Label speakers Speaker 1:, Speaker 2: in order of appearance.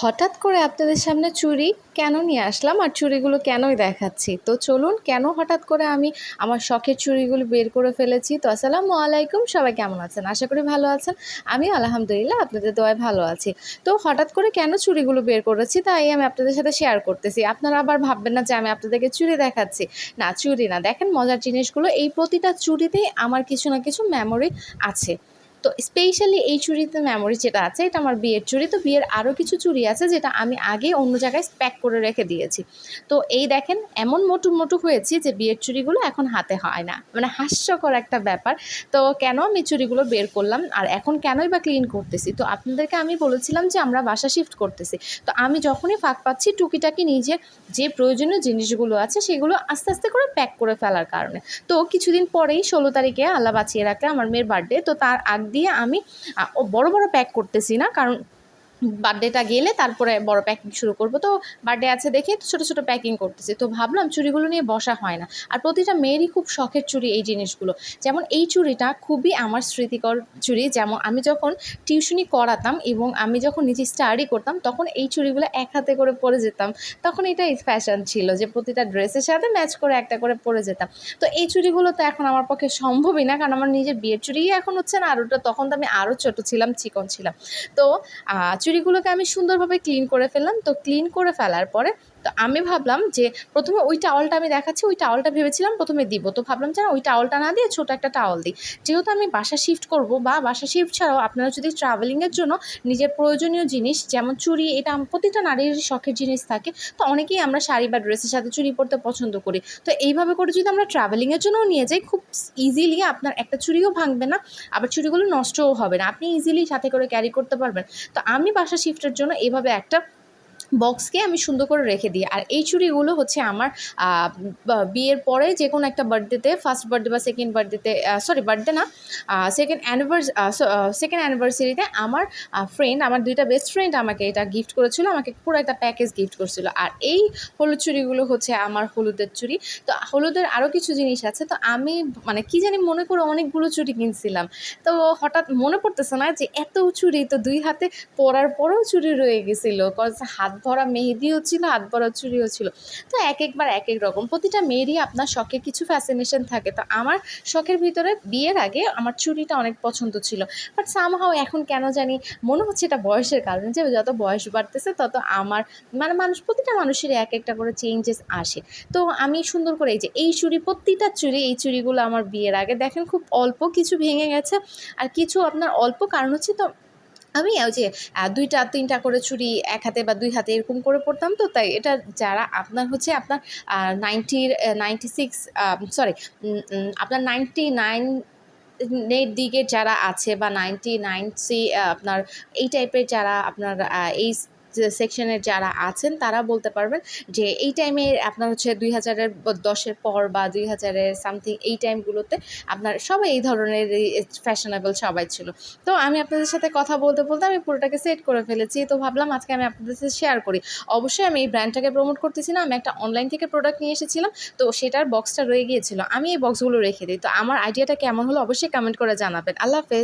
Speaker 1: হঠাৎ করে আপনাদের সামনে চুরি কেন নিয়ে আসলাম? আর চুরিগুলো কেনই দেখাচ্ছি? তো চলুন, কেন হঠাৎ করে আমি আমার শখের চুরিগুলো বের করে ফেলেছি? তো আসসালামু আলাইকুম, সবাই কেমন আছেন? আশা করি ভালো আছেন। আমি আলহামদুলিল্লাহ, আপনাদের দোয়ায় ভালো আছি। তো হঠাৎ করে কেন চুরিগুলো বের করেছি? তাই আমি আপনাদের সাথে শেয়ার করতেছি। আপনারা আবার ভাববেন না যে আমি আপনাদেরকে চুরি দেখাচ্ছি। না, চুরি না। দেখেন মজার জিনিসগুলো, এই প্রতিটা চুরিতেই আমার কিছু না কিছু মেমোরি আছে। তো স্পেশালি এই চুড়িতে মেমোরি যেটা আছে, এটা আমার বিয়ের চুড়ি, তো বিয়ের আরও কিছু চুড়ি আছে যেটা আমি আগে অন্য জায়গায় প্যাক করে রেখে দিয়েছি। তো এই দেখেন, এমন মোটু মোটু হয়েছি যে বিয়ের চুড়িগুলো এখন হাতে হয় না। মানে হাস্যকর একটা ব্যাপার। তো কেন আমি চুড়িগুলো বের করলাম আর এখন কেনই বা ক্লিন করতেছি? তো আপনাদেরকে আমি বলেছিলাম যে আমরা বাসা শিফট করতেছি। তো আমি যখনই ফাঁক পাচ্ছি, টুকিটাকি নিজের যে প্রয়োজনীয় জিনিসগুলো আছে, সেগুলো আস্তে আস্তে করে প্যাক করে ফেলার কারণে। তো কিছুদিন পরেই ষোলো তারিখে আল্লাহ বাঁচিয়ে রাখলে আমার মেয়ের বার্থডে তো তার আগ দিয়ে আমি বড় বড় প্যাক করতেছি না কারণ বার্থডেটা গেলে তারপরে বড় প্যাকিং শুরু করব। তো বার্থডে আছে দেখে ছোটো ছোটো প্যাকিং করতেছি। তো ভাবলাম চুড়িগুলো নিয়ে বসা হয় না। আর প্রতিটা মেয়েরই খুব শখের চুড়ি এই জিনিসগুলো। যেমন এই চুড়িটা খুবই আমার স্মৃতিকর চুড়ি। যেমন আমি যখন টিউশনি করাতাম এবং আমি যখন নিজে স্টাডি করতাম তখন এই চুড়িগুলো এক হাতে করে পরে যেতাম। তখন এটাই ফ্যাশন ছিল যে প্রতিটা ড্রেসের সাথে ম্যাচ করে একটা করে পরে যেতাম। তো এই চুড়িগুলো তো এখন আমার পক্ষে সম্ভবই না কারণ আমার নিজের বিয়ের চুড়িই এখন হচ্ছে না। আর ওটা তখন তো আমি আরও ছোটো ছিলাম চিকন ছিলাম। তো আহ, চুড়িগুলোকে আমি সুন্দরভাবে ক্লিন করে ফেললাম। তো ক্লিন করে ফেলার পরে তো আমি ভাবলাম যে প্রথমে ওই টাওয়ালটা আমি দেখাচ্ছি, ওই টাওয়ালটা ভেবেছিলাম প্রথমে দিব। তো ভাবলাম যে ওই টাওয়ালটা না দিয়ে ছোটো একটা টাওয়াল দিই। যেহেতু আমি বাসা শিফট করব বা বাসা শিফট ছাড়াও আপনারা যদি ট্রাভেলিংয়ের জন্য নিজের প্রয়োজনীয় জিনিস, যেমন চুড়ি, এটা প্রতিটা নারীর শখের জিনিস থাকে। তো অনেকেই আমরা শাড়ি বা ড্রেসের সাথে চুড়ি পরতে পছন্দ করি। তো এইভাবে করে যদি আমরা ট্রাভেলিংয়ের জন্যও নিয়ে যাই, খুব ইজিলি আপনার একটা চুড়িও ভাঙবে না, আবার চুড়িগুলো নষ্টও হবে না। আপনি ইজিলি সাথে করে ক্যারি করতে পারবেন। তো আমি বাসা শিফটের জন্য এইভাবে একটা বক্সকে আমি সুন্দর করে রেখে দিই। আর এই চুড়িগুলো হচ্ছে আমার বিয়ের পরে যে কোনো একটা বার্থডেতে ফার্স্ট বার্থডে বা সেকেন্ড বার্থডেতে সরি বার্থডে না সেকেন্ড অ্যানিভার্স সেকেন্ড অ্যানিভার্সারিতে আমার ফ্রেন্ড আমার দুইটা বেস্ট ফ্রেন্ড আমাকে এটা গিফট করেছিল, আমাকে পুরো একটা প্যাকেজ গিফট করেছিল। আর এই হলুদ চুড়িগুলো হচ্ছে আমার হলুদের চুড়ি। তো হলুদের আরও কিছু জিনিস আছে, তো আমি মানে কি জানি মনে করে অনেকগুলো চুড়ি কিনছিলাম। তো হঠাৎ মনে পড়তেছে না যে এত চুড়ি তো দুই হাতে পরার পরেও চুড়ি রয়ে গেছিল কজ হাত ভরা মেহেদিও ছিল হাত ভরা চুড়িও ছিল। তো এক একবার এক এক রকম। প্রতিটা মেয়েরই আপনার শখের কিছু ফ্যাসিনেশন থাকে। তো আমার শখের ভিতরে বিয়ের আগে আমার চুড়িটা অনেক পছন্দ ছিল। বাট সামহাও এখন কেন জানি মনে হচ্ছে এটা বয়সের কারণে যে যত বয়স বাড়তেছে তত আমার মানে মানুষ, প্রতিটা মানুষের এক একটা করে চেঞ্জেস আসে। তো আমি সুন্দর করে এই যে এই চুড়ি, প্রতিটা চুড়ি, এই চুড়িগুলো আমার বিয়ের আগে দেখেন খুব অল্প কিছু ভেঙে গেছে। আর কিছু আপনার অল্প কারণ হচ্ছে তো আমি ওই যে দুইটা, তিনটা করে ছুরি এক হাতে বা দুই হাতে এরকম করে পড়তাম তো, তাই এটা যারা আপনার হচ্ছে আপনার নাইনটির নাইনটি সিক্স সরি আপনার নাইনটি নাইন এর দিকে যারা আছে বা নাইনটি নাইন সি আপনার এই টাইপের যারা আপনার এই সেকশনের যারা আছেন, তারা বলতে পারবেন যে এই টাইমে আপনার হচ্ছে দুই হাজারের দশের পর বা দুই হাজারের সামথিং এই টাইমগুলোতে আপনার সবাই এই ধরনের ফ্যাশনেবল সবাই ছিল। তো আমি আপনাদের সাথে কথা বলতে বলতে আমি পুরোটাকে সেট করে ফেলেছি। তো ভাবলাম আজকে আমি আপনাদের সাথে শেয়ার করি। অবশ্যই আমি এই ব্র্যান্ডটাকে প্রমোট করতেছি না, আমি একটা অনলাইন থেকে প্রোডাক্ট নিয়ে এসেছিলাম, তো সেটার বক্সটা রয়ে গিয়েছিল। আমি এই বক্সগুলো রেখে দিই। তো আমার আইডিয়াটা কেমন হলো অবশ্যই কমেন্ট করে জানাবেন। আল্লাহ হাফেজ।